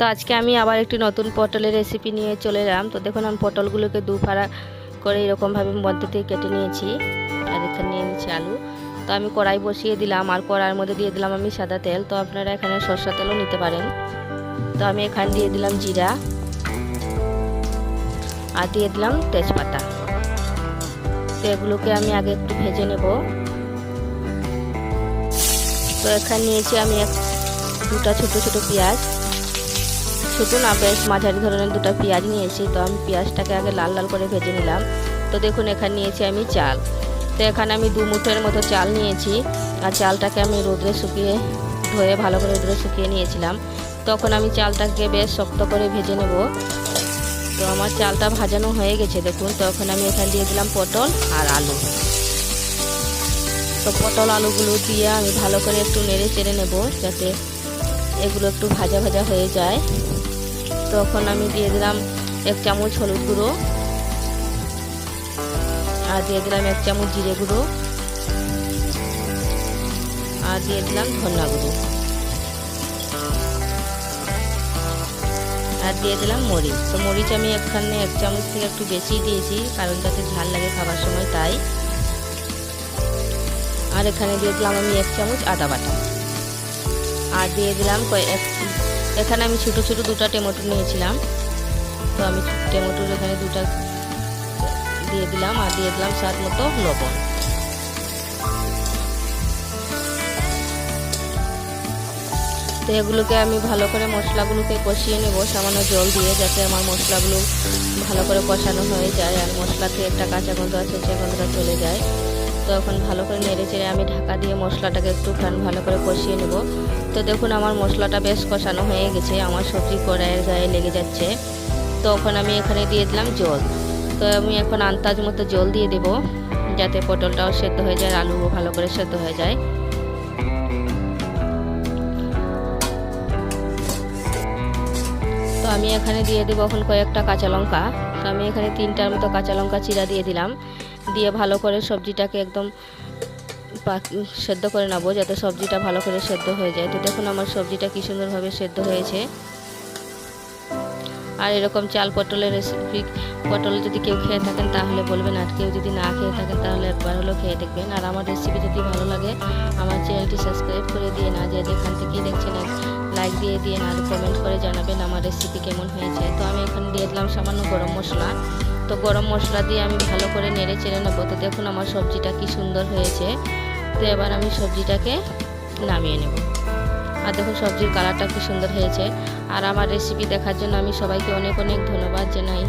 তো আজকে আমি আবার একটি নতুন পটলের রেসিপি নিয়ে চলে এলাম। তো দেখুন, আমি পটলগুলোকে দু ফাড়া করে এরকমভাবে মধ্যে থেকে কেটে নিয়েছি। আর এখানে নিয়ে নিচ্ছি আলু। তো আমি কড়াই বসিয়ে দিলাম আর কড়াইয়ের মধ্যে দিয়ে দিলাম আমি সাদা তেল। তো আপনারা এখানে সরষা তেলও নিতে পারেন। তো আমি এখানে দিয়ে দিলাম জিরা। আর দিয়ে দিলাম তেজপাতা। তো এগুলোকে আমি আগে একটু ভেজে নেব। তো এখানে নিয়েছি আমি এক, দুটা ছোট ছোট পেঁয়াজ। ছোটো না, বেশ মাঝারি ধরনের দুটো পেঁয়াজ নিয়েছি। তো আমি পেঁয়াজটাকে আগে লাল লাল করে ভেজে নিলাম। তো দেখুন, এখানে নিয়েছি আমি চাল। তো এখানে আমি দু মুঠের মতো চাল নিয়েছি। আর চালটাকে আমি রোদ্রে শুকিয়ে, ধুয়ে ভালো করে রোদ্রে শুকিয়ে নিয়েছিলাম। তখন আমি চালটাকে বেশ শক্ত করে ভেজে নেব। তো আমার চালটা ভাজানো হয়ে গেছে, দেখুন। তখন আমি এখানে দিয়ে দিলাম পটল আর আলু। তো পটল আলুগুলো দিয়ে আমি ভালো করে একটু নেড়ে চেড়ে নেব, যাতে এগুলো একটু ভাজা ভাজা হয়ে যায়। তখন আমি দিয়ে দিলাম এক চামচ হলুদ গুঁড়ো। আর দিয়ে দিলাম এক চামচ জিরে গুঁড়ো। আর দিয়ে দিলাম ধনিয়া গুঁড়ো। আর দিয়ে দিলাম মরিচ। তো মরিচ আমি এখানে এক চামচ থেকে একটু বেশি দিয়েছি, কারণ যাতে ঝাল লাগে খাবার সময়, তাই। আর এখানে দিয়ে দিলাম আমি এক চামচ আদা বাটা। আর দিয়ে দিলাম এক এখানে আমি ছোটো ছোটো দুটো টমেটো নিয়েছিলাম। তো আমি টমেটোর এখানে দুটা দিয়ে দিলাম আর দিয়ে দিলাম স্বাদ মতো লবণ। তো এগুলোকে আমি ভালো করে মশলাগুলোকে কষিয়ে নেব, সামান্য জল দিয়ে যাতে আমার মশলাগুলো ভালো করে কষানো হয়ে যায় আর মশলাতে একটা কাঁচা গন্ধ আছে, সে গন্ধটা চলে যায়। তো এখন ভালো করে নেড়ে চেড়ে আমি ঢাকা দিয়ে মশলাটাকে একটু ফ্যান ভালো করে কষিয়ে নেব। তো দেখুন আমার মশলাটা বেশ কষানো হয়ে গেছে, আমার সবজি কড়াইয়ের গায়ে লেগে যাচ্ছে। তো তখন আমি এখানে দিয়ে দিলাম জল। তো আমি এখন আন্দাজ মতো জল দিয়ে দেব, যাতে পটলটাও সেদ্ধ হয়ে যায়, আলুও ভালো করে সেদ্ধ হয়ে যায়। তো আমি এখানে দিয়ে দেবো এখন কয়েকটা কাঁচা লঙ্কা। তো আমি এখানে তিনটার মতো কাঁচা লঙ্কা চিরা দিয়ে দিলাম। দিয়ে ভালো করে সবজিটাকে একদম সেদ্ধ করে নেব, যাতে সবজিটা ভালো করে সেদ্ধ হয়ে যায়। তো দেখুন আমার সবজিটা কী সুন্দরভাবে সেদ্ধ হয়েছে। আর এরকম চাল পটলের রেসিপি পটল যদি কেউ খেয়ে থাকেন, তাহলে বলবেন। আর কেউ যদি না খেয়ে থাকেন, তাহলে একবার হলেও খেয়ে দেখবেন। আর আমার রেসিপি যদি ভালো লাগে, আমার চ্যানেলটি সাবস্ক্রাইব করে দিয়ে না যে যেখান থেকেই দেখছেন লাইক দিয়ে দিয়ে আর কমেন্ট করে জানাবেন আমার রেসিপি কেমন হয়েছে। তো আমি এখানে দিয়ে দিলাম সামান্য গরম মশলা। তো গরম মশলা দিয়ে আমি ভালো করে নেড়ে চেড়ে নেব। তো দেখুন আমার সবজিটা কি সুন্দর হয়েছে। তো এবার আমি সবজিটাকে নামিয়ে নেব। আর দেখুন সবজির কালারটা কি সুন্দর হয়েছে। আর আমার রেসিপি দেখার জন্য আমি সবাইকে অনেক অনেক ধন্যবাদ জানাই।